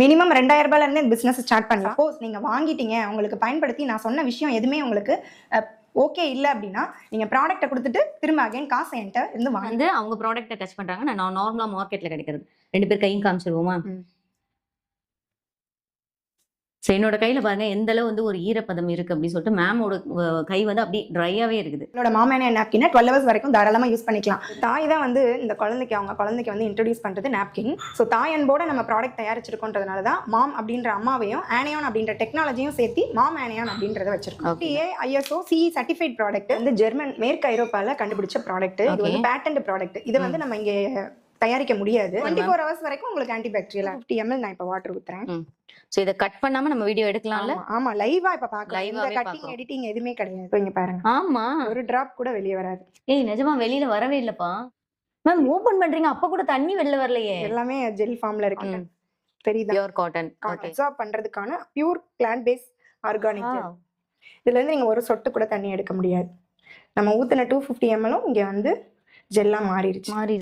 Minimum ரெண்டாயிரம் ரூபாயில இருந்து பிசினஸ் ஸ்டார்ட் பண்ணலாம் சப்போஸ் நீங்க வாங்கிட்டீங்க உங்களுக்கு பயன்படுத்தி நான் சொன்ன விஷயம் எதுவுமே உங்களுக்கு ஓகே இல்ல அப்படின்னா நீங்க ப்ராடக்ட்டை கொடுத்துட்டு திரும்ப அகைன் காசை என்கிட்ட இருந்து வந்து அவங்க ப்ராடக்ட்டை டச் பண்றாங்க. நான் நார்மலா மார்க்கெட்ல கிடைக்கிறது. ரெண்டு பேர் கையும் காமிச்சிருவோமா. ஸோ என்னோட கையில பாருங்க எந்த அளவு வந்து ஒரு ஈரப்பதம் இருக்கு அப்படின்னு சொல்லிட்டு மேமோட கை வந்து அப்படியே ட்ரையாவே இருக்குது. என்னோட மாமேன நாப்கின் டுவெல் ஹவர்ஸ் வரைக்கும் தாராளமா யூஸ் பண்ணிக்கலாம். தாய் தான் வந்து இந்த குழந்தைக்கு அவங்க குழந்தைக்கு வந்து இன்ட்ரடியூஸ் பண்றது நாப்கின் ஸோ தாய் அன்போட நம்ம ப்ராடக்ட் தயாரிச்சிருக்கோன்றதுனால தான் மாம் அப்படின்ற அம்மாவையும் ஆனியான் அப்படின்ற டெக்னாலஜியும் சேர்த்து மாம் ஆனியான் அப்படின்றத வச்சிருக்கோம். ஐஎஸ்ஓ சி சர்டிஃபைட் ப்ராடக்ட் வந்து ஜெர்மன் மேற்கு ஐரோப்பால கண்டுபிடிச்ச ப்ராடக்ட் இது வந்து பேட்டன்ட் ப்ராடக்ட் இது வந்து நம்ம இங்க தயாரிக்க முடியாது. டுவெண்ட்டி ஃபோர் ஹவர்ஸ் வரைக்கும் உங்களுக்கு ஆன்டி பாக்டீரியல் ஃபிஃப்டி எம்எல் நான் இப்போ வாட்டர் ஊத்துறேன். ஸோ இதை கட் பண்ணாம நம்ம வீடியோ எடுக்கலாம்ல? ஆமா, லைவா இப்ப பாக்கலாம். இந்த கட்டிங். எடிட்டிங் எதுவுமே கிடையாது. இப்போ இங்க பாருங்க. ஆமா. ஒரு டிராப் கூட வெளியே வராது. ஏய் நிஜமா வெளியில வரவே இல்லப்பா. மேம் ஓபன் பண்றீங்க. அப்ப கூட தண்ணி வெளில வரலையே. எல்லாமே ஜெல் ஃபார்ம்ல இருக்கு. தெரியுதா? பியூர் காட்டன் அப்சார்ப் பண்றதுக்கான பியூர் பிளான்ட் பேஸ் ஆர்கானிக் இதுல இருந்து நீங்க ஒரு சொட்டு கூட தண்ணி எடுக்க முடியாது. நம்ம ஊத்துன டூ ஃபிஃப்டி எம்எலும் இங்க வந்து ஜெல்லா மாறிடுச்சு. மாறி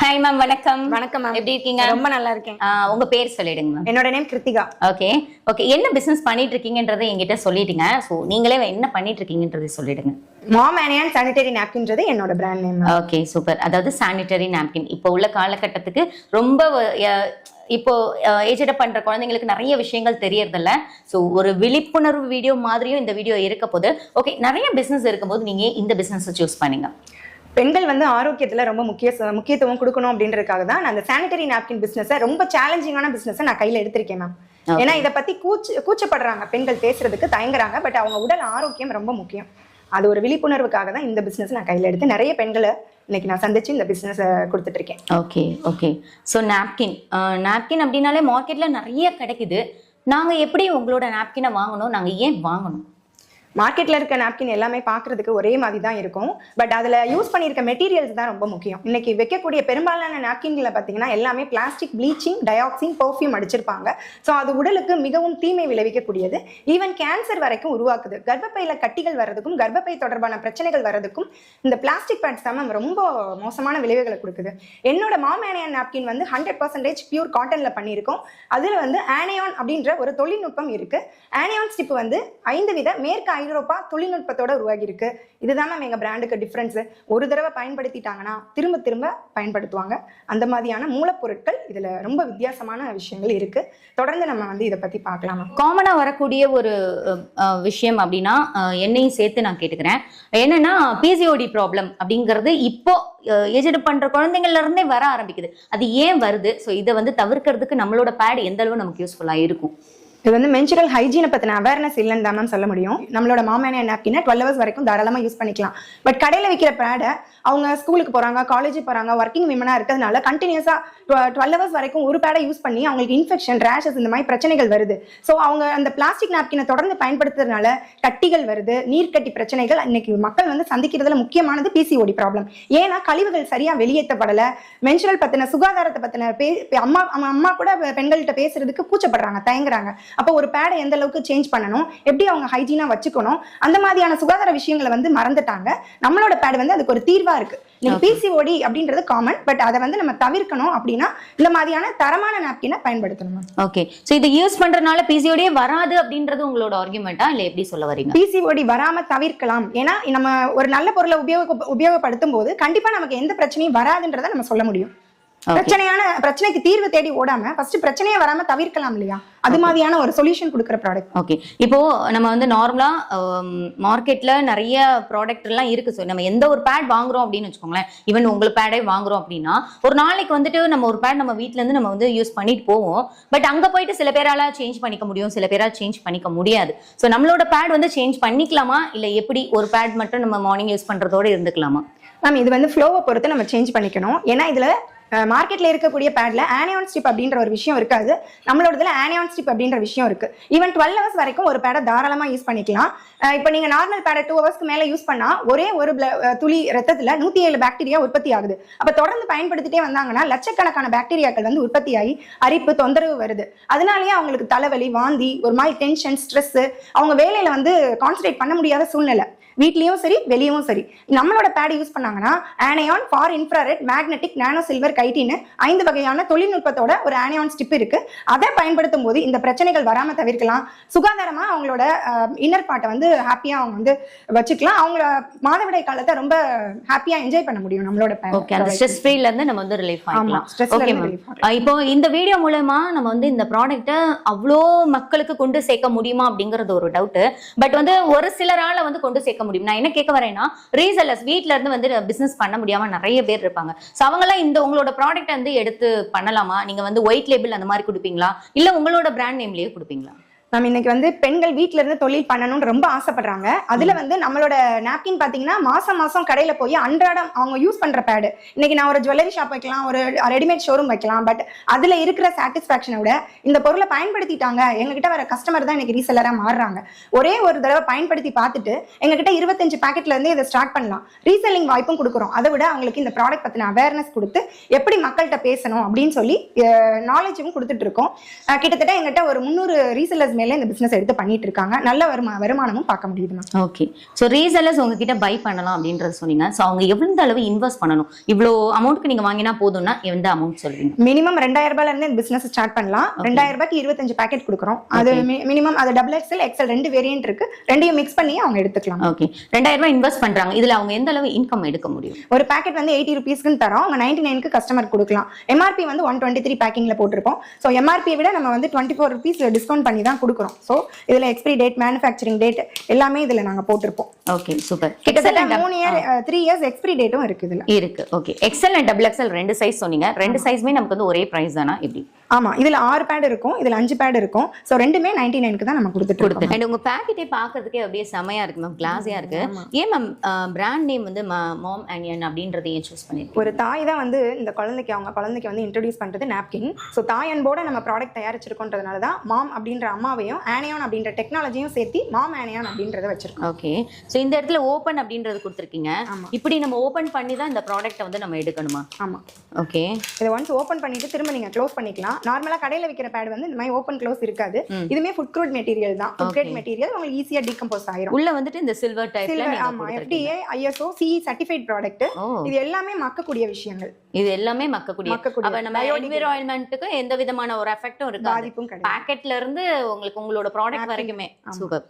ஹாய் மேம் வணக்கம். வணக்கம் மேம் எப்படி இருக்கீங்க? ரொம்ப நல்லா இருக்கேன் உங்க பேர் சொல்லிடுங்க மேம் என்னோட நேம் கிருத்திகா. ஓகே ஓகே என்ன பிசினஸ் பண்ணிட்டு இருக்கீங்கன்றதை என்கிட்ட சொல்லிட்டீங்க ஸோ நீங்களே என்ன பண்ணிட்டு இருக்கீங்கன்றதை சொல்லிடுங்க. மாம் ஆனியான் சானிடரி நாப்கின்றது என்னோட பிராண்ட் நேம் ஓகே சூப்பர் அதாவது சானிட்டரி நாப்கின் இப்போ உள்ள காலகட்டத்துக்கு ரொம்ப இப்போ ஏஜெட பண்ற குழந்தைங்களுக்கு நிறைய விஷயங்கள் தெரியறதில்ல. ஸோ ஒரு விழிப்புணர்வு வீடியோ மாதிரியும் இந்த வீடியோ இருக்க போது ஓகே நிறைய பிசினஸ் இருக்கும்போது நீங்க இந்த பிசினஸ் சூஸ் பண்ணீங்க? பெண்கள் வந்து ஆரோக்கியத்துல ரொம்ப முக்கிய முக்கியத்துவம் கொடுக்கணும் அப்படின்றதுக்காக தான் நான் அந்த சானிடரி நாப்கின் பிசினஸை ரொம்ப சேலஞ்சிங்கான பிசினஸை நான் கையில எடுத்திருக்கேன் மேம். ஏன்னா இதை பத்தி கூச்சு கூச்சப்படுறாங்க. பெண்கள் பேசுறதுக்கு தயங்குறாங்க. பட் அவங்க உடல் ஆரோக்கியம் ரொம்ப முக்கியம். அது ஒரு விழிப்புணர்வுக்காக தான் இந்த பிசினஸ் நான் கையில எடுத்து நிறைய பெண்களை இன்னைக்கு நான் சந்திச்சு இந்த பிசினஸ் கொடுத்துட்டு இருக்கேன். Okay okay so napkin napkin அப்படின்னாலே மார்க்கெட்ல நிறைய கிடைக்குது. நாங்க எப்படி உங்களோட நாப்கினை வாங்கணும்? நாங்க ஏன் வாங்கணும்? மார்க்கெட்ல இருக்க நாப்கின் எல்லாமே பார்க்கிறதுக்கு ஒரே மாதிரி தான் இருக்கும். பட் அதுல யூஸ் பண்ணியிருக்க மெட்டீரியல்ஸ் தான் ரொம்ப முக்கியம். இன்னைக்கு வைக்கக்கூடிய பெரும்பாலான நாப்கின்களை பார்த்தீங்கன்னா எல்லாமே பிளாஸ்டிக் ப்ளீச்சிங் டயாக்சின் பர்ஃப்யூம் அடிச்சிருப்பாங்க. ஸோ அது உடலுக்கு மிகவும் தீமை விளைவிக்கக்கூடியது. ஈவன் கேன்சர் வரைக்கும் உருவாக்குது. கர்ப்பப்பையில கட்டிகள் வர்றதுக்கும் கர்ப்பப்பை தொடர்பான பிரச்சனைகள் வர்றதுக்கும் இந்த பிளாஸ்டிக் பேட்ஸ் தான் ரொம்ப மோசமான விளைவுகளை கொடுக்குது. என்னோட மாமேனியான் நாப்கின் வந்து ஹண்ட்ரட் பர்சன்டேஜ் பியூர் காட்டன்ல பண்ணியிருக்கோம். அதுல வந்து ஆனியான் அப்படின்ற ஒரு தொழில்நுட்பம் இருக்கு. ஆனியான் ஸ்டிப் வந்து ஐந்து வித மேற்கு ஐரோப்பா தொழில்நுட்பத்தோட உருவாகி இருக்கு இதுதான் நம்ம எங்க பிராண்டுக்கு டிஃப்ரென்ஸு ஒரு தடவை பயன்படுத்திட்டாங்கன்னா திரும்ப திரும்ப பயன்படுத்துவாங்க. அந்த மாதிரியான மூலப்பொருட்கள் இதுல ரொம்ப வித்தியாசமான விஷயங்கள் இருக்கு. தொடர்ந்து நம்ம வந்து இதை பத்தி பார்க்கலாம். காமனாக காமனா வரக்கூடிய ஒரு விஷயம் அப்படின்னா என்னையும் சேர்த்து நான் கேட்டுக்கிறேன். என்னன்னா பிசிஓடி ப்ராப்ளம் அப்படிங்கிறது இப்போ ஏஜெட் பண்ற குழந்தைங்கள்ல இருந்தே வர ஆரம்பிக்குது. அது ஏன் வருது? ஸோ இதை வந்து தவிர்க்கிறதுக்கு நம்மளோட பேட் எந்த அளவு நமக்கு யூஸ்ஃபுல்லாக இருக்கும்? இது வந்து மென்சுரல் ஹைஜீனை பற்றின அவேர்னஸ் இல்லைன்னு தான் மேம் சொல்ல முடியும். நம்மளோட மாமேனியா நாப்கினை டுவெல் ஹவர்ஸ் வரைக்கும் தாராளமாக யூஸ் பண்ணிக்கலாம். பட் கடையில் விற்கிற பேடை அவங்க ஸ்கூலுக்கு போறாங்க காலேஜ் போறாங்க ஒர்க்கிங் விமனா இருக்கிறதுனால கண்டினியூஸா டுவெல் ஹவர்ஸ் வரைக்கும் ஒரு பேடை யூஸ் பண்ணி அவங்களுக்கு இன்ஃபெக்ஷன் ரேஷஸ் இந்த மாதிரி பிரச்சனைகள் வருது. ஸோ அவங்க அந்த பிளாஸ்டிக் நாப்கினை தொடர்ந்து பயன்படுத்துறதுனால கட்டிகள் வருது நீர்க்கட்டி பிரச்சனைகள். இன்னைக்கு மக்கள் வந்து சந்திக்கிறதுல முக்கியமானது பிசிஓடி ப்ராப்ளம் ஏன்னா கழிவுகள் சரியா வெளியேற்றப்படல. மென்சுரல் பத்தின சுகாதாரத்தை பத்தின பே அம்மா அம்மா- அம்மா கூட பெண்கள்கிட்ட பேசுறதுக்கு கூச்சப்படுறாங்க தயங்குறாங்க. அப்போ ஒரு பேடை எந்த அளவுக்கு சேஞ்ச் பண்ணணும் எப்படி அவங்க ஹைஜீனா வச்சுக்கணும் அந்த மாதிரியான சுகாதார விஷயங்களை வந்து மறந்துட்டாங்க. நம்மளோட பேடு வந்து அதுக்கு ஒரு தீர்வா இருக்கு. நீங்க பிசிஓடி அப்படின்றது காமன் பட் அதை வந்து நம்ம தவிர்க்கணும் அப்படின்னா இந்த மாதிரியான தரமான நாப்கினை பயன்படுத்தணும் ஓகே ஸோ இதை யூஸ் பண்றதுனால பிசிஓடியே வராது அப்படின்றது உங்களோட ஆர்குமெண்ட்டா இல்லை எப்படி சொல்ல வரீங்க? பிசிஓடி வராம தவிர்க்கலாம். ஏன்னா நம்ம ஒரு நல்ல பொருளை உபயோக உபயோகப்படுத்தும் போது கண்டிப்பா நமக்கு எந்த பிரச்சனையும் வராதுன்றதை நம்ம சொல்ல முடியும். பிரச்சனையான பிரச்சனைக்கு தீர்வு தேடி ஓடாம ஃபர்ஸ்ட் பிரச்சனையே வராம தவிர்க்கலாம் இல்லையா? அது மாதிரியான ஒரு சொல்யூஷன் கொடுக்குற ப்ராடக்ட் ஓகே இப்போ நம்ம வந்து நார்மலா மார்க்கெட்ல நிறைய ப்ராடக்ட் எல்லாம் இருக்கு. ஸோ நம்ம எந்த ஒரு பேட் வாங்குறோம் அப்படின்னு வச்சுக்கோங்களேன். ஈவன் உங்களுக்கு பேடே வாங்குறோம் அப்படின்னா ஒரு நாளைக்கு வந்துட்டு நம்ம ஒரு பேட் நம்ம வீட்ல இருந்து நம்ம வந்து யூஸ் பண்ணிட்டு போவோம். பட் அங்க போயிட்டு சில பேரால சேஞ்ச் பண்ணிக்க முடியும். சில பேரால சேஞ்ச் பண்ணிக்க முடியாது. ஸோ நம்மளோட பேட் வந்து சேஞ்ச் பண்ணிக்கலாமா? இல்ல எப்படி ஒரு பேட் மட்டும் நம்ம மார்னிங் யூஸ் பண்றதோட இருந்துக்கலாமா? மேம் இது வந்து ஃப்ளோவை பொறுத்து நம்ம சேஞ்ச் பண்ணிக்கணும். ஏன்னா இதுல மார்க்கெட்ல இருக்கக்கூடிய பேட்ல ஆனியான் ஸ்டிப் அப்படின்ற ஒரு விஷயம் இருக்காது. நம்மளோட இதில் ஆனியான் ஸ்டிப் அப்படின்ற விஷயம் இருக்கு. ஈவன் டுவெல் ஹவர்ஸ் வரைக்கும் ஒரு பேடை தாராளமா யூஸ் பண்ணிக்கலாம். இப்போ நீங்க நார்மல் பேடை டூ ஹவர்ஸ்க்கு மேல யூஸ் பண்ணா ஒரே ஒரு துளி ரத்தத்துல நூத்தி ஏழு பாக்டீரியா உற்பத்தி ஆகுது. அப்ப தொடர்ந்து பயன்படுத்திட்டே வந்தாங்கன்னா லட்சக்கணக்கான பாக்டீரியாக்கள் வந்து உற்பத்தி ஆகி அரிப்பு தொந்தரவு வருது. அதனாலயே அவங்களுக்கு தலைவலி வாந்தி ஒரு மாதிரி டென்ஷன் ஸ்ட்ரெஸ் அவங்க வேலையில வந்து கான்சன்ட்ரேட் பண்ண முடியாத சூழ்நிலை. வீட்லயும் சரி வெளியவும் சரி. நம்மளோட பேட் யூஸ் பண்ணாங்கன்னா anion far infrared magnetic nano silver கைட்டின்னு ஐந்து வகையான தொழில்நுட்பத்தோட ஒரு ஆனையான் ஸ்டிப் இருக்கு. அதை பயன்படுத்தும் போது இந்த பிரச்சனைகள் வராம தவிர்க்கலாம். சுகாதாரமா அவங்களோட இன்னர் பார்ட்டை வந்து ஹாப்பியா அவங்க வந்து வச்சுக்கலாம். அவங்கள மாதவிடாய் காலத்தை ரொம்ப ஹாப்பியா என்ஜாய் பண்ண முடியும் நம்மளோட ஓகே அந்த ஸ்ட்ரெஸ் ஃப்ரீல இருந்து நம்ம வந்து ரிலீஃப் ஓகே மேம் இப்போ இந்த வீடியோ மூலமா நம்ம வந்து இந்த ப்ராடக்ட்டை அவ்வளோ மக்களுக்கு கொண்டு சேர்க்க முடியுமா அப்படிங்கறது ஒரு டவுட் பட் வந்து ஒரு சிலரால வந்து கொண்டு சேர்க்க முடியும். நான் என்ன கேட்க வரேன்னா ரீசெல்லர்ஸ் வீட்ல இருந்து வந்து பிசினஸ் பண்ண முடியாம நிறைய பேர் இருப்பாங்க. ஸோ அவங்களாம் இந்த உங்களோட ப்ராடக்ட் வந்து எடுத்து பண்ணலாமா? நீங்க வந்து ஒயிட் லேபிள் அந்த மாதிரி கொடுப்பீங்களா? இல்ல உங்களோட பிராண்ட் நேம்லயே கொடுப்பீங்களா? நம்ம இன்னைக்கு வந்து பெண்கள் வீட்ல இருந்து தொழில் பண்ணணும்னு ரொம்ப ஆசைப்படுறாங்க. அதுல வந்து நம்மளோட நாப்கின் பாத்தீங்கன்னா மாசம் மாசம் கடையில போய் அன்றாடம் அவங்க யூஸ் பண்ற பேடு இன்னைக்கு நான் ஒரு ஜுவல்லரி ஷாப் வைக்கலாம் ஒரு ரெடிமேட் ஷோரூம் வைக்கலாம் பட் அதுல இருக்கிற சாட்டிஸ்பாக்சனை விட இந்த பொருளை பயன்படுத்திட்டாங்க எங்ககிட்ட வர கஸ்டமர் தான் இன்னைக்கு ரீசெல்லரா மாறுறாங்க. ஒரே ஒரு தடவை பயன்படுத்தி பார்த்துட்டு எங்ககிட்ட இருபத்தஞ்சு பாக்கெட்ல இருந்து இதை ஸ்டார்ட் பண்ணலாம். ரீசெல்லிங் வாய்ப்பும் கொடுக்குறோம். அதை விட அவங்களுக்கு இந்த ப்ராடக்ட் பத்தின அவேர்னஸ் கொடுத்து எப்படி மக்கள்கிட்ட பேசணும் அப்படின்னு சொல்லி நாலேஜும் கொடுத்துட்டு இருக்கோம். கிட்டத்தட்ட எங்கிட்ட ஒரு முந்நூறு ரீசெல்லர்ஸ் மேல இந்த பிசினஸ் எடுத்து பண்ணிட்டு இருக்காங்க நல்ல வருமா வருமானமும் பார்க்க முடியுதுமா ஓகே ஸோ ரீசெல்லர்ஸ் உங்ககிட்ட பை பண்ணலாம் அப்படின்றத சொன்னீங்க. ஸோ அவங்க எவ்வளவு அளவு இன்வெஸ்ட் பண்ணணும்? இவ்வளோ அமௌண்ட்க்கு நீங்க வாங்கினா போதும்னா எந்த அமௌண்ட் சொல்றீங்க? மினிமம் ரெண்டாயிரம் ரூபாயில இருந்து இந்த பிசினஸ் ஸ்டார்ட் பண்ணலாம். ரெண்டாயிரம் ரூபாய்க்கு இருபத்தஞ்சு பாக்கெட் கொடுக்குறோம். அது மினிமம் அது டபுள் எக்ஸ்எல் எக்ஸ்எல் ரெண்டு வேரியன்ட் இருக்கு. ரெண்டையும் மிக்ஸ் பண்ணி அவங்க எடுத்துக்கலாம். ஓகே ரெண்டாயிரம் ரூபாய் இன்வெஸ்ட் பண்றாங்க. இதுல அவங்க எந்த அளவு இன்கம் எடுக்க முடியும்? ஒரு பேக்கெட் வந்து எயிட்டி ருபீஸ்க்கு தரோம். அவங்க நைன்டி நைனுக்கு கஸ்டமர் கொடுக்கலாம். எம்ஆர்பி வந்து ஒன் டுவெண்ட்டி த்ரீ பேக்கிங்ல போட்டிருப்போம். ஸோ எம்ஆர்பி விட நம்ம வந்து டுவெண்ட்டி ஃபோர் ருபீஸ் டிஸ்கவுண்ட் பண்ணி தான் கொடுக்குறோம். ஸோ இதுல எக்ஸ்பிரி டேட் மேனுஃபேக்சரிங் டேட் எல்லாமே இதுல நாங்க போட்டிருப்போம். ஓகே சூப்பர் கிட்டத்தட்ட மூணு இயர் த்ரீ இயர்ஸ் எக்ஸ்பிரி டேட்டும் இருக்கு இதுல. இருக்கு. Okay XL and double XL ரெண்டு சைஸ் சொன்னீங்க. ரெண்டு சைஸ்மே நமக்கு வந்து ஒரே பிரைஸ் தானா? எப்படி? ஆமா இதுல ஆறு பேட் இருக்கும் இதுல அஞ்சு பேட் இருக்கும். ஸோ ரெண்டுமே நைன்டி நைனுக்கு தான் நம்ம கொடுத்துட்டு கொடுத்து அண்ட் உங்க பேக்கெட்டே பாக்குறதுக்கே அப்படியே செமையா இருக்கு மேம் கிளாஸியா இருக்கு. ஏன் மேம் பிராண்ட் நேம் வந்து மாம் ஆனியன் அப்படின்றத ஏன் சூஸ் பண்ணிருக்கீங்க? ஒரு தாய் தான் வந்து இந்த குழந்தைக்கு அவங்க குழந்தைக்கு வந்து இன்ட்ரடியூஸ் பண்றது நாப்கின் ஸோ தாய் அன்போட நம்ம ப்ராடக்ட் தயாரிச்சிருக்கோன்றதுனால தான் மாம் அப்படின்ற அம்மாவையும் ஆனியான் அப்படின்ற டெக்னாலஜியும் சேர்த்து மாம் ஆனியான் அப்படின்றத வச்சிருக்கோம். ஓகே ஸோ இந்த இடத்துல ஓப்பன் அப்படின்றது கொடுத்துருக்கீங்க. இப்படி நம்ம ஓப்பன் பண்ணி தான் இந்த ப்ராடக்ட்டை வந்து நம்ம எடுக்கணுமா? ஆமா. ஓகே இதை ஒன்ஸ் ஓப்பன் பண்ணிட்டு திரும்ப நீங்க க்ளோஸ் பண்ணிக்கலாம். நார்மலா கடையில விற்கிற பேட் வந்து இந்த மாதிரி ஓப்பன் க்ளோஸ் இருக்காது. இதுமே ஃபுட் க்ரூட் மெட்டீரியல் தான். ஃபுட் கிரேட் மெட்டீரியல் உங்களுக்கு ஈஸியா டீகம்போஸ் ஆயிரும். உள்ள வந்துட்டு இந்த சில்வர் டைப்ல சில்வர் நீங்க ஆமா. கொடுத்துருக்கீங்க. FDA ISO CE certified product இது எல்லாமே மக்கக்கூடிய விஷயங்கள். இது எல்லாமே மக்கக்கூடிய. மக்கக்கூடிய. அப்ப நம்ம என்விரான்மெண்ட்டுக்கு எந்த விதமான ஒரு எஃபெக்டும் இருக்காது. பாதிப்பும் கிடையாது. பாக்கெட்ல இருந்து உங்களுக்கு உங்களோட ப்ராடக்ட் வரைக்குமே. சூப்பர்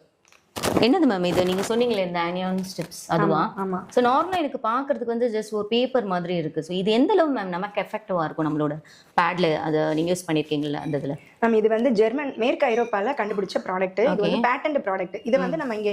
என்னது மேம் இது? நீங்க சொன்னீங்களே இந்த ஆனியான் ஸ்டிப்ஸ் அதுவா? ஆமா ஸோ நார்மலாக எனக்கு பார்க்கறதுக்கு வந்து ஜஸ்ட் ஒரு பேப்பர் மாதிரி இருக்கு. ஸோ இது எந்த அளவு மேம் நமக்கு எஃபெக்டிவா இருக்கும் நம்மளோட பேட்ல அதை நீங்க யூஸ் பண்ணிருக்கீங்கல்ல அந்த இதுல? நம்ம இது வந்து ஜெர்மன் மேற்கு ஐரோப்பால கண்டுபிடிச்ச ப்ராடக்ட் இது வந்து பேட்டன்ட் ப்ராடக்ட் இது வந்து நம்ம இங்க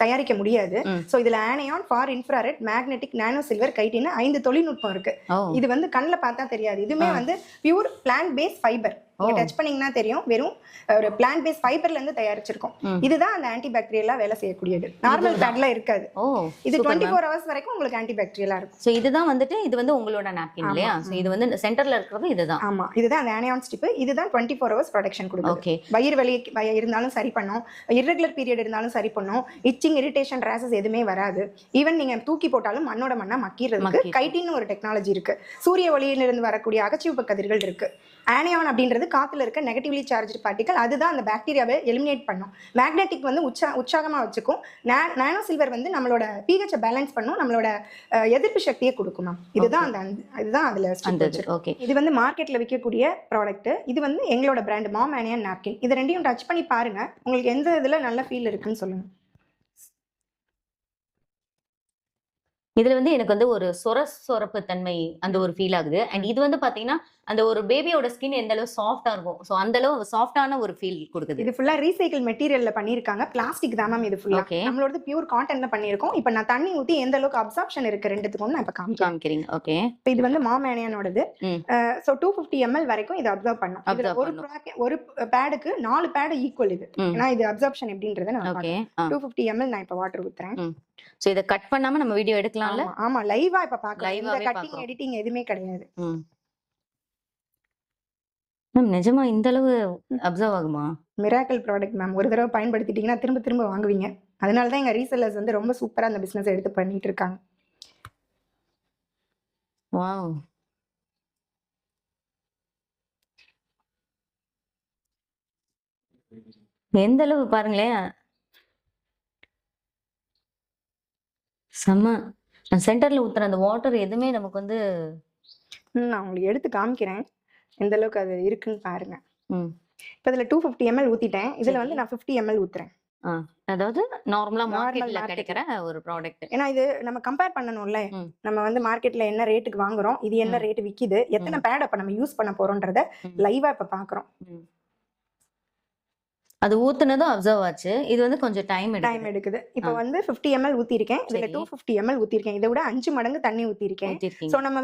தயாரிக்க முடியாது. சோ இதுல anion far infrared magnetic nano silver கைட்டின்னு ஐந்து தொழில்நுட்பம் இருக்கு. இது வந்து கண்ணில் பார்த்தா தெரியாது. இதுமே வந்து பியூர் பிளான்ட் பேஸ் ஃபைபர் நீங்க டச் பண்ணீங்கன்னா தெரியும். வெறும் ஒரு பிளான்ட் பேஸ் ஃபைபர்ல இருந்து தயாரிச்சிருக்கோம். இதுதான் அந்த ஆன்டி பாக்டீரியலா வேலை செய்யக்கூடியது. நார்மல் பேட்ல இருக்காது. இது டுவெண்ட்டி ஃபோர் ஹவர்ஸ் வரைக்கும் உங்களுக்கு ஆன்டி பாக்டீரியலா இருக்கும். ஸோ இதுதான் வந்துட்டு இது வந்து உங்களோட நாப்கின் இல்லையா? ஸோ இது வந்து சென்டர்ல இருக்கிறது இதுதான். ஆமா. இதுதான் அந்த ஆனியான் ஸ்டிப் இதுதான் டுவெண்ட்டி ஃபோர் ஹவர்ஸ் ப்ரொடக்ஷன் கொடுக்கும் ஓகே வயிறு வலி இருந்தாலும் சரி பண்ணும். இர்ரெகுலர் பீரியட் இருந்தாலும் சரி பண்ணும். இச்சிங் இரிட்டேஷன் ரேசஸ் எதுவுமே வராது. ஈவன் நீங்க தூக்கி போட்டாலும் மண்ணோட மண்ணா மக்கிறதுக்கு. கைட்டின்னு ஒரு டெக்னாலஜி இருக்கு. சூரிய ஒளியிலிருந்து வரக்கூடிய அகச்சிவப்பு கதிர்கள் இருக்கு. ஆனியான் அப்படின்றது காத்துல இருக்க நெகட்டிவ்லி சார்ஜ் பார்ட்டிகல் அதுதான் அந்த பாக்டீரியாவை எலிமினேட் பண்ணும். மேக்னெட்டிக் வந்து உச்சா உற்சாகமா வச்சுக்கும். நானோ சில்வர் வந்து நம்மளோட pH பேலன்ஸ் பண்ணும். நம்மளோட எதிர்ப்பு சக்தியை கொடுக்கும் மேம் இதுதான் அந்த இதுதான் அதுல. ஓகே இது வந்து மார்க்கெட்ல விற்கக்கூடிய ப்ராடக்ட் இது வந்து எங்களோட பிராண்ட் மாம் ஆனியன் நாப்கின் இது ரெண்டையும் டச் பண்ணி பாருங்க. உங்களுக்கு எந்த இதுல நல்ல ஃபீல் இருக்குன்னு சொல்லுங்க. இதுல வந்து எனக்கு வந்து ஒரு சொர சொரப்பு தன்மை அந்த ஒரு ஃபீல் ஆகுது. அண்ட் இது வந்து பாத்தீங்கன்னா அந்த ஒரு பேபியோட ஸ்கின் எந்த அளவு சாஃப்டா இருக்கும். ஸோ அந்த அளவு சாஃப்டான ஒரு ஃபீல் கொடுக்குது. இது ஃபுல்லா ரீசைக்கிள் மெட்டீரியல்ல பண்ணிருக்காங்க பிளாஸ்டிக் தான் மேம் இது ஃபுல்லா Okay. நம்மளோட பியூர் காட்டன்ல பண்ணிருக்கோம் இப்போ நான் தண்ணி ஊத்தி எந்த அளவுக்கு அப்சார்ப்ஷன் இருக்கு ரெண்டுத்துக்கும் நான் இப்ப காமிக்கிறேன். ஓகே இப்போ இது வந்து மாம் ஆனியனோடது ம். ஸோ டூ ஃபிஃப்டி எம்எல் வரைக்கும் இது அப்சர்வ் பண்ணும். ஒரு ஒரு பேடுக்கு நாலு பேடு ஈக்குவல் இது. ஏன்னா இது அப்சர்ப்ஷன் எப்படின்றத நான் ஓகே டூ ஃபிஃப்டி எம்எல் நான் இப்போ வாட்டர் ஊத்துறேன். ஸோ இதை கட் பண்ணாம நம்ம வீடியோ எடுக்கலாம்ல? ஆமா, லைவா இப்ப பாக்கலாம் இந்த கட்டிங் பார்க்கலாம். எடிட்டிங் எதுவுமே கிடையாது. மேம் நிஜமா இந்த அளவு அப்சர்வ் ஆகுமா? மிராக்கல் ப்ராடக்ட் மேம் ஒரு தடவை பயன்படுத்திட்டீங்கன்னா திரும்ப திரும்ப வாங்குவீங்க. அதனால தான் எங்க ரீசெல்லர்ஸ் வந்து ரொம்ப சூப்பரா அந்த பிசினஸ் எடுத்து பண்ணிட்டு இருக்காங்க. வாவ் எந்த அளவு பாருங்களேன். செம்ம. நான் சென்டர்ல ஊத்துற அந்த வாட்டர் எதுவுமே நமக்கு வந்து நான் உங்களுக்கு எடுத்து காமிக்கிறேன். எந்த அளவுக்கு அது இருக்குன்னு பாருங்க. ம், இப்போ இதில் டூ ஃபிஃப்டி எம்எல் ஊற்றிட்டேன் இதில். வந்து நான் ஃபிஃப்டி எம்எல் ஊற்றுறேன் அதாவது நார்மலா மார்க்கெட்ல. கிடைக்கிற ஒரு ப்ராடக்ட் ஏன்னா இது நம்ம கம்பேர் பண்ணணும்ல. நம்ம வந்து மார்க்கெட்ல என்ன ரேட்டுக்கு வாங்குறோம் இது என்ன. ரேட் விக்குது எத்தனை பேட் அப்ப நம்ம யூஸ் பண்ண போறோம்ன்றத. லைவா இப்ப பாக்குறோம். அது ஊத்துனதும் அப்சர்வ் ஆச்சு. இது வந்து கொஞ்சம் டைம் டைம் எடுக்குது. இப்போ. வந்து 50 எம்எல் ஊத்திருக்கேன். இதுல. டூ ஃபிஃப்டி எம்எல் ஊத்திருக்கேன். இதை விட அஞ்சு மடங்கு தண்ணி ஊத்திருக்கேன். ஸோ நம்ம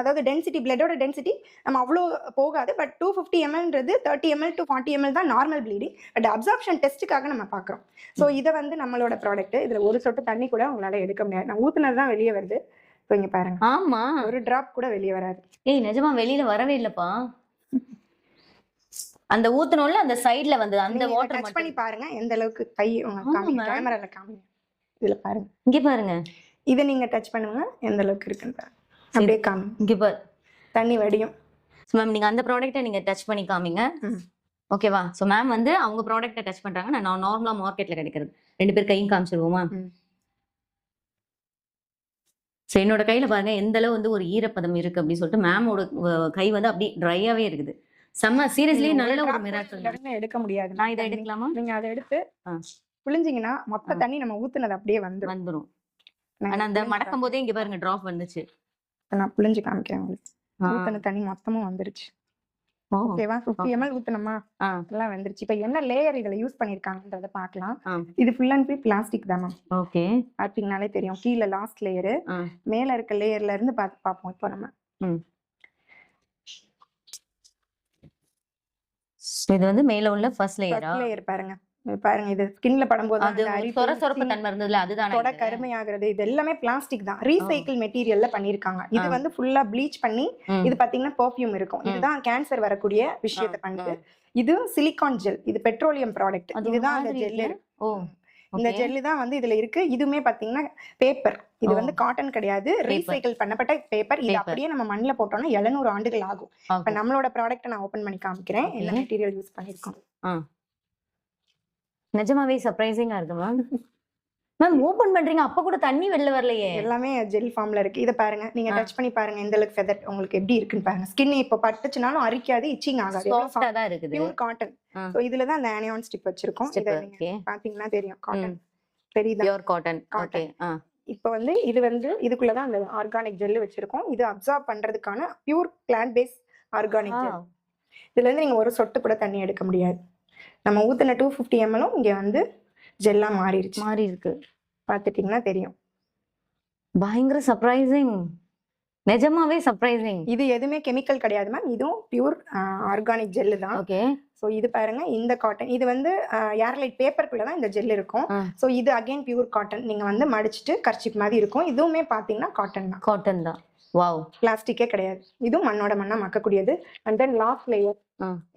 அதாவது டென்சிட்டி பிளட்டோட டென்சிட்டி நம்ம அவ்வளோ போகாது. But two fifty எம்எல்ன்றது thirty ml to forty ml தான் நார்மல் ப்ளீடிங் பட் அப்சார்ப்ஷன் டெஸ்ட்டுக்காக நம்ம பார்க்குறோம் ஸோ இதை வந்து நம்மளோட ப்ராடக்ட் இதில் ஒரு சொட்டு தண்ணி கூட உங்களால எடுக்க முடியாது. நான் ஊத்துனது தான் வெளியே வருது. ஸோ இங்க பாருங்க. ஆமா. ஒரு டிராப் கூட வெளியே வராது. ஏய் நிஜமா வெளியில வரவே இல்லப்பா. அந்த ஊத்துனோம்ல அந்த சைடுல வந்து அந்த வாட்டர் டச் பண்ணி பாருங்க. எந்த அளவுக்கு கை. கேமரால காமிங்க. இதுல பாருங்க. இங்க பாருங்க. இதை நீங்க டச் பண்ணுங்க. எந்த அளவுக்கு இருக்குன்னு பாருங்க. அப்படியே காமி. இங்க பாரு. தண்ணி வடியும். மேம் நீங்க அந்த ப்ராடக்ட்டை நீங்க டச் பண்ணி காமிங்க. ஓகேவா சோ மேம் வந்து அவங்க ப்ராடக்ட்டை டச் பண்றாங்க. நான் நார்மலா மார்க்கெட்ல கிடைக்கிறது. ரெண்டு பேர் கையும் காமிச்சிருவோமா. ஸோ என்னோட கையில பாருங்க. எந்த அளவு வந்து ஒரு ஈரப்பதம் இருக்கு அப்படின்னு சொல்லிட்டு மேமோட கை வந்து அப்படியே ட்ரையாவே இருக்குது. செம்ம சீரியஸ்லி நல்ல ஒரு இருந்து எடுக்க முடியாது. நான் இதை எடுக்கலாமா? நீங்க அதை எடுத்து ஆ. புழிஞ்சிங்கன்னா மொத்த. தண்ணி நம்ம ஊத்துனது அப்படியே வந்துடும் வந்துரும். ஆனா அந்த மடக்கும் போதே இங்க பாருங்க டிராப் வந்துச்சு. நான் புழிஞ்சு காமிக்கிறேன் உங்களுக்கு. ஊத்துன தண்ணி மொத்தமும் வந்துருச்சு. ஓகேவா ஃபிஃப்டி எம்எல் ஊத்துனமா? ஆ. எல்லாம் வந்துருச்சு. இப்போ என்ன லேயர் இதுல யூஸ் பண்ணிருக்காங்கன்றத பார்க்கலாம். ஆ. இது ஃபுல் அண்ட் ஃபுல் பிளாஸ்டிக் தான்? மேம் ஓகே பார்த்தீங்கனாலே தெரியும். கீழே லாஸ்ட் லேயரு. மேல இருக்க லேயர்ல இருந்து பார்த்து பார்ப்போம். இப்போ நம்ம இது வந்து மேல உள்ள ஃபர்ஸ்ட் லேயரா லேயர் பாருங்க பாருங்க இது ஸ்கின்ல படும்போது அது சொர சொரப்பு தன்மை இருந்ததுல அதுதானே தொட? கருமையாகிறது இது எல்லாமே பிளாஸ்டிக் தான் ரீசைக்கிள் மெட்டீரியல்ல பண்ணிருக்காங்க இது. வந்து ஃபுல்லா ப்ளீச் பண்ணி. இது பாத்தீங்கன்னா பெர்ஃப்யூம் இருக்கும். இதுதான் கேன்சர் வரக்கூடிய விஷயத்தை பண்ணுது. இது சிலிகான் ஜெல் இது பெட்ரோலியம் ப்ராடக்ட் இதுதான் அந்த ஜெல்? ஓ இந்த. ஜெல்லு தான் வந்து இதுல இருக்கு இதுவுமே பாத்தீங்கன்னா பேப்பர் இது. வந்து காட்டன் கிடையாது ரீசைக்கிள் பண்ணப்பட்ட பேப்பர் இது. அப்படியே நம்ம மண்ணில் போட்டோம்னா 700 ஆண்டுகள் ஆகும் இப்ப. நம்மளோட ப்ராடக்ட்டை நான் ஓபன் பண்ணி காமிக்கிறேன் என்ன. மெட்டீரியல் யூஸ் பண்ணிருக்கோம் நிஜமாவே சர்ப்ரைசிங்கா இருக்கு மேம் மேம் ஓபன் பண்றீங்க. அப்ப கூட தண்ணி வெளில வரலையே. எல்லாமே ஜெல் ஃபார்ம்ல இருக்கு. இதை பாருங்க. நீங்க. டச் பண்ணி பாருங்க. எந்த அளவுக்கு ஃபெதர் உங்களுக்கு எப்படி இருக்குன்னு பாருங்க. ஸ்கின் இப்ப பட்டுச்சுனாலும் அரிக்காது இச்சிங் ஆகாது. சாஃப்டா தான் இருக்குது. Pure cotton. ஸோ இதுல தான் அந்த ஆனியான் ஸ்டிப் வச்சிருக்கோம். இதை நீங்க. பாத்தீங்கன்னா தெரியும். காட்டன் தெரியுதா? பியூர் காட்டன் ஓகே இப்போ வந்து இது வந்து இதுக்குள்ள தான் அந்த ஆர்கானிக் ஜெல் வச்சிருக்கோம். இது அப்சார்ப் பண்றதுக்கான pure plant base organic gel. இதுல இருந்து நீங்க ஒரு சொட்டு கூட தண்ணி எடுக்க முடியாது. நம்ம ஊத்துன டூ ஃபிஃப்டி எம்எலும் இங்க வந்து ஜெல்லா மாறிடுச்சு. மாறி இருக்கு பாத்துட்டீங்கன்னா தெரியும். பயங்கர சர்ப்ரைசிங் நிஜமாவே சர்ப்ரைசிங் இது எதுவுமே கெமிக்கல் கிடையாது மேம் இதுவும் பியூர் ஆர்கானிக் ஜெல்லு தான். ஓகே ஸோ இது பாருங்க இந்த காட்டன் இது வந்து ஏர்லைட் பேப்பருக்குள்ள தான் இந்த ஜெல் இருக்கும். ஸோ இது அகைன் பியூர் காட்டன் நீங்க வந்து மடிச்சிட்டு கர்ச்சிப் மாதிரி இருக்கும். இதுவுமே பாத்தீங்கன்னா காட்டன் தான். காட்டன் தான். வாவ் பிளாஸ்டிக்கே கிடையாது. இதுவும் மண்ணோட மண்ணா மக்கக்கூடியது. And then last layer.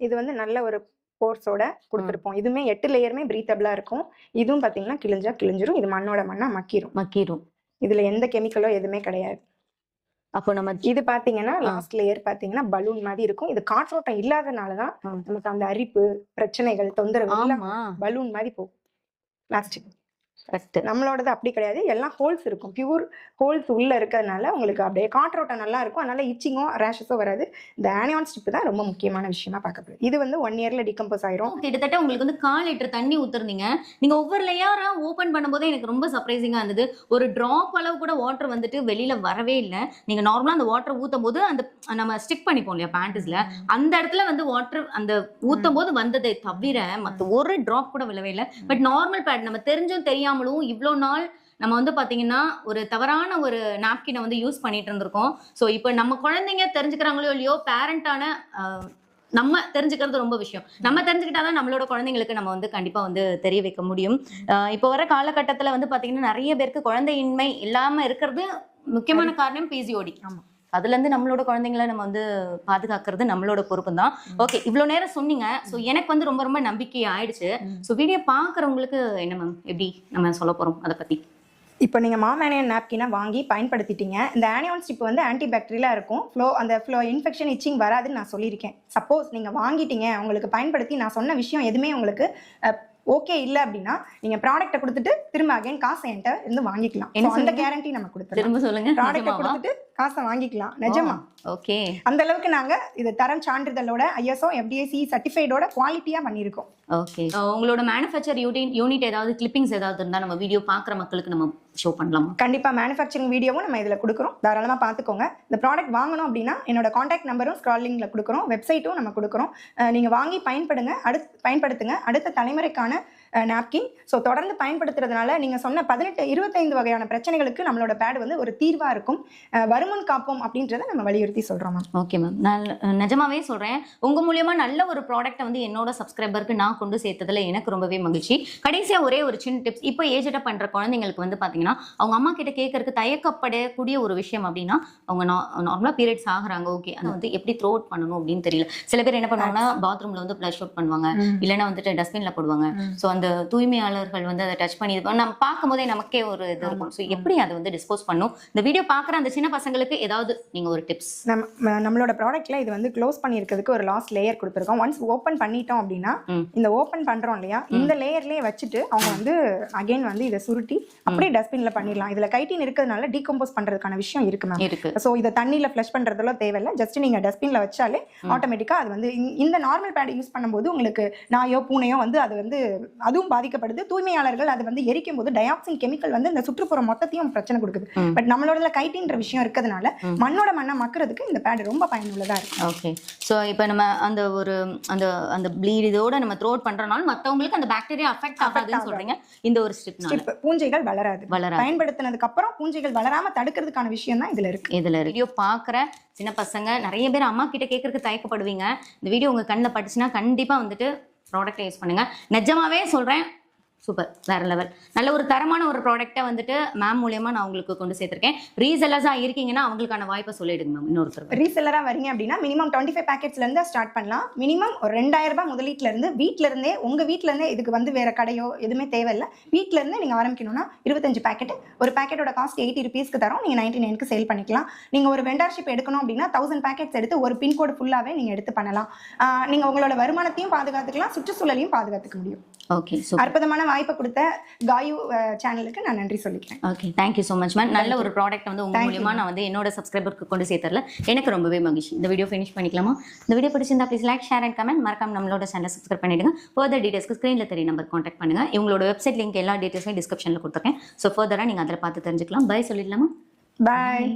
இது வந்து நல்ல ஒரு போர்ஸோட கொடுத்துருப்போம். இதுவுமே எட்டு லேயருமே பிரீத்தபிளா இருக்கும். இதுவும் பாத்தீங்கன்னா கிழிஞ்சா கிழிஞ்சிரும். இது மண்ணோட மண்ணா மக்கிரும். மக்கிரும். இதுல எந்த கெமிக்கலோ எதுவுமே கிடையாது. அப்போ நம்ம இது பாத்தீங்கன்னா. லாஸ்ட் லேயர் பாத்தீங்கன்னா பலூன் மாதிரி இருக்கும். இது காற்றோட்டம் இல்லாதனாலதான். நமக்கு அந்த அரிப்பு பிரச்சனைகள் தொந்தரவு பலூன் மாதிரி போகும். பிளாஸ்டிக் கரெக்ட் நம்மளோடது அப்படி கிடையாது. எல்லாம் ஹோல்ஸ் இருக்கும். பியூர் ஹோல்ஸ் உள்ள இருக்கிறதுனால உங்களுக்கு அப்படியே காற்றோட்டம் நல்லா இருக்கும். அதனால இச்சிங்கோ ரேஷஸோ வராது. இந்த ஆனியான் ஸ்டிப் தான் ரொம்ப முக்கியமான விஷயமா பார்க்கப்படுது. இது வந்து ஒன் இயர்ல டிகம்போஸ் ஆயிரும். கிட்டத்தட்ட உங்களுக்கு வந்து கால் லிட்டர் தண்ணி ஊத்துறீங்க. நீங்க ஒவ்வொரு லேயரா ஓபன் பண்ணும்போதே எனக்கு ரொம்ப சர்ப்ரைசிங்கா இருந்தது. ஒரு டிராப் அளவு கூட வாட்டர் வந்துட்டு வெளியில வரவே இல்லை. நீங்க நார்மலா அந்த வாட்டர் ஊத்தும் போது அந்த நம்ம ஸ்டிக் பண்ணிப்போம் இல்லையா பேண்டஸ்ல அந்த இடத்துல வந்து வாட்டர் அந்த ஊத்தும் போது வந்ததை தவிர மத்த ஒரு டிராப் கூட விழவே இல்லை. பட் நார்மல் பேட் நம்ம தெரிஞ்சும் தெரியாமலும் இவ்வளோ நாள் நம்ம வந்து பாத்தீங்கன்னா ஒரு தவறான ஒரு நாப்கினை வந்து யூஸ் பண்ணிட்டு இருந்திருக்கோம். ஸோ இப்போ நம்ம குழந்தைங்க தெரிஞ்சுக்கிறாங்களோ இல்லையோ பேரண்டான நம்ம தெரிஞ்சுக்கிறது ரொம்ப விஷயம். நம்ம தெரிஞ்சுக்கிட்டாதான் நம்மளோட குழந்தைங்களுக்கு நம்ம வந்து கண்டிப்பா வந்து தெரிய வைக்க முடியும். இப்போ வர காலகட்டத்துல வந்து பாத்தீங்கன்னா நிறைய பேருக்கு குழந்தையின்மை இல்லாம இருக்கிறது முக்கியமான காரணம் பிசிஓடி ஆமா. அதுல இருந்து நம்மளோட குழந்தைங்களை நம்ம வந்து பாதுகாக்கிறது நம்மளோட பொறுப்பு தான் ஓகே இவ்வளவு நேரம் சொன்னீங்க. சோ எனக்கு வந்து ரொம்ப ரொம்ப நம்பிக்கை ஆயிடுச்சு. சோ வீடியோ பாக்குறவங்களுக்கு என்ன மேம் எப்படி நம்ம சொல்ல போறோம் அதை பத்தி? இப்போ நீங்கள் மாமேனியன் நாப்கினை வாங்கி பயன்படுத்திட்டீங்க. இந்த ஆனியான் ஸ்டிப் வந்து ஆன்டி பாக்டீரியலாக இருக்கும். ஃப்ளோ அந்த ஃப்ளோ இன்ஃபெக்ஷன் இச்சிங் வராதுன்னு நான் சொல்லியிருக்கேன். சப்போஸ் நீங்கள் வாங்கிட்டீங்க. உங்களுக்கு பயன்படுத்தி நான் சொன்ன விஷயம் எதுவுமே உங்களுக்கு ஓகே இல்ல அப்படின்னா நீங்க ப்ராடக்ட்டை கொடுத்துட்டு திரும்ப அகைன் காசை என்கிட்ட இருந்து வாங்கிக்கலாம். அந்த? கேரண்டி நம்ம கொடுத்துருவோம் திரும்ப சொல்லுங்க. ப்ராடக்ட்டை? கொடுத்துட்டு காசை வாங்கிக்கலாம். நிஜமா? ஓகே அந்த அளவுக்கு நாங்க இது தரம் சான்றிதழோட ஐஎஸ்ஓ எஃப்டிஎஸ்சி சர்டிஃபைடோட குவாலிட்டியா பண்ணியிருக்கோம். ஓகே. உங்களோட மேனுஃபேக்சர் யூனிட் யூனிட் ஏதாவது கிளிப்பிங்ஸ் ஏதாவது இருந்தா நம்ம வீடியோ பாக்குற மக்களுக்கு நம்ம ஷோ பண்ணலாமா? கண்டிப்பா மேனுஃபேக்சரிங் வீடியோவும் நம்ம இதுல கொடுக்குறோம். தாராளமா பார்த்துக்கோங்க. இந்த ப்ராடக்ட் வாங்கணும் அப்படின்னா என்னோட காண்டாக்ட் நம்பரும் ஸ்க்ராலிங்ல கொடுக்குறோம். வெப்சைட்டும் நம்ம கொடுக்குறோம். அஹ் நீங்க வாங்கி பயன்படுங்க. அடுத்து பயன்படுத்துங்க. அடுத்த தலைமுறைக்கான நாப்கின் ஸோ தொடர்ந்து பயன்படுத்துறதுனால நீங்க சொன்ன பதினெட்டு இருபத்தைந்து வகையான பிரச்சனைகளுக்கு நம்மளோட பேட் வந்து ஒரு தீர்வா இருக்கும். வருமுன் காப்போம் அப்படின்றத நம்ம வலியுறுத்தி சொல்றோம் மேம் ஓகே மேம் நான் நிஜமாவே சொல்றேன். உங்க மூலியமா நல்ல ஒரு ப்ராடக்ட்டை வந்து என்னோட சப்ஸ்கிரைபருக்கு நான் கொண்டு சேர்த்ததுல எனக்கு ரொம்பவே மகிழ்ச்சி. கடைசியா ஒரே ஒரு சின்ன டிப்ஸ் இப்போ ஏஜெட்டா பண்ற குழந்தைங்களுக்கு வந்து பாத்தீங்கன்னா அவங்க அம்மா கிட்ட கேட்கறதுக்கு தயக்கப்படக்கூடிய ஒரு விஷயம் அப்படின்னா அவங்க நார்மலா பீரியட்ஸ் ஆகுறாங்க. ஓகே அதை வந்து எப்படி த்ரோ அவுட் பண்ணணும் அப்படின்னு தெரியல. சில பேர் என்ன பண்ணுவாங்கன்னா பாத்ரூம்ல வந்து ப்ளஷ் அவுட் பண்ணுவாங்க. இல்லைன்னா வந்துட்டு டஸ்ட்பின்ல போடுவாங்க. ஸோ அந்த தூய்மையாளர்கள் வந்து அதை டச் பண்ணி நம்ம பார்க்கும் போதே நமக்கே ஒரு இது இருக்கும். ஸோ எப்படி அதை வந்து டிஸ்போஸ் பண்ணும்? இந்த வீடியோ பார்க்குற அந்த சின்ன பசங்களுக்கு ஏதாவது நீங்க ஒரு டிப்ஸ் நம்ம நம்மளோட ப்ராடக்ட்ல இது வந்து க்ளோஸ் பண்ணியிருக்கிறதுக்கு ஒரு லாஸ்ட் லேயர் கொடுத்துருக்கோம். ஒன்ஸ் ஓப்பன் பண்ணிட்டோம் அப்படின்னா. இந்த ஓப்பன் பண்றோம் இல்லையா? இந்த லேயர்லயே வச்சுட்டு அவங்க வந்து அகைன் வந்து இதை சுருட்டி அப்படியே டஸ்ட்பின்ல பண்ணிடலாம். இதுல கைட்டின் இருக்கிறதுனால டீகம்போஸ் பண்றதுக்கான விஷயம் இருக்கு மேம் இருக்கு. ஸோ இதை தண்ணியில் ஃப்ளஷ் பண்ணுறதெல்லாம் தேவையில்லை. ஜஸ்ட் நீங்கள் டஸ்ட்பினில் வச்சாலே ஆட்டோமேட்டிக்காக அது வந்து இந்த நார்மல் பேட் யூஸ் பண்ணும்போது உங்களுக்கு நாயோ பூனையோ வந்து அது வந்து அதுவும் பாதிக்கப்படுது. தூய்மையாளர்கள் அது வந்து எரிக்கும் போது டயாக்சின் கெமிக்கல் வந்து இந்த சுற்றுப்புறம் மொத்தத்தையும் பிரச்சனை கொடுக்குது. பட் நம்மளோட கைட்டின்ற விஷயம் இருக்கிறதுனால மண்ணோட மண்ணை மக்கிறதுக்கு இந்த பேட் ரொம்ப பயனுள்ளதாக இருக்கு. ஓகே ஸோ இப்போ நம்ம அந்த ஒரு அந்த அந்த ப்ளீட் இதோட நம்ம த்ரோ அவுட் பண்றனால மற்றவங்களுக்கு அந்த பாக்டீரியா அஃபெக்ட் ஆகாதுன்னு சொல்றீங்க. இந்த ஒரு ஸ்ட்ரிப் பூஞ்சைகள் வளராது. வளராது. பயன்படுத்தினதுக்கு அப்புறம் பூஞ்சைகள் வளராம தடுக்கிறதுக்கான விஷயம் தான் இதுல இருக்கு. இதுல வீடியோ பார்க்குற சின்ன பசங்க நிறைய பேர் அம்மா கிட்ட கேட்கறதுக்கு தயக்கப்படுவீங்க. இந்த வீடியோ உங்க கண்ணில் பட்டுச்சுன்னா கண்டிப்பா வந்துட்டு ப்ராடக்ட் யூஸ் பண்ணுங்க. நிஜமாவே சொல்கிறேன் சூப்பர் வேற லெவல் நல்ல ஒரு தரமான ஒரு ப்ராடக்ட்டை வந்துட்டு மேம் மூலியமா நான் உங்களுக்கு கொண்டு சேர்த்திருக்கேன். ரீசெல்லர்ஸா இருக்கீங்கன்னா அவங்களுக்கான வாய்ப்பை சொல்லிடுங்க மேம் இன்னொருத்தர் ரீசெல்லரா வரீங்க அப்படின்னா மினிமம் டுவெண்ட்டி ஃபைவ் பேக்கெட்ஸ்ல இருந்து ஸ்டார்ட் பண்ணலாம். மினிமம் ஒரு ரெண்டாயிரம் ரூபாய் முதலீட்டுல இருந்து வீட்ல இருந்தே உங்க வீட்ல இருந்தே இதுக்கு வந்து வேற கடையோ எதுவுமே தேவையில்லை. வீட்ல இருந்து நீங்க ஆரம்பிக்கணும்னா இருபத்தஞ்சு பேக்கெட் ஒரு பேக்கெட்டோட காஸ்ட் எயிட்டி ருபீஸ்க்கு தரோம். நீங்க நைன்டி நைனுக்கு சேல் பண்ணிக்கலாம். நீங்க ஒரு வெண்டார்ஷிப் எடுக்கணும் அப்படின்னா தௌசண்ட் பேக்கெட்ஸ் எடுத்து ஒரு பின்கோடு ஃபுல்லாவே நீங்க எடுத்து பண்ணலாம். நீங்கள் நீங்க உங்களோட வருமானத்தையும் பாதுகாத்துக்கலாம். சுற்றுச்சூழலையும் பாதுகாத்துக்க முடியும். ஓகே சூப்பர் அற்புதமான வாய்ப்பை கொடுத்த காயு சேனலுக்கு நான் நன்றி சொல்லிக்கிறேன். Okay thank you so much ma'am நல்ல ஒரு ப்ராடக்ட் வந்து உங்க Thank you, மூலியமா நான் வந்து என்னோட சப்ஸ்கிரைபருக்கு கொண்டு சேர்த்தரல எனக்கு ரொம்பவே மகிழ்ச்சி. இந்த வீடியோ ஃபினிஷ் பண்ணிக்கலாமா? இந்த வீடியோ பிடிச்சிருந்தா please like share and comment மறக்காம நம்மளோட சேனல் சப்ஸ்கிரைப் பண்ணிடுங்க. ஃபர்தர் டீடைல்ஸ்க்கு ஸ்க்ரீனில் தெரிய நம்பர் காண்டாக்ட் பண்ணுங்க. இவங்களோட வெப்சைட் லிங்க் எல்லா டீடைல்ஸுமே டிஸ்கிரிப்ஷனில் கொடுத்துருக்கேன். ஸோ ஃபர்தராக நீங்கள் அதில் பார்த்து தெரிஞ்சுக்கலாம். பை சொல்லிடலாமா? பாய்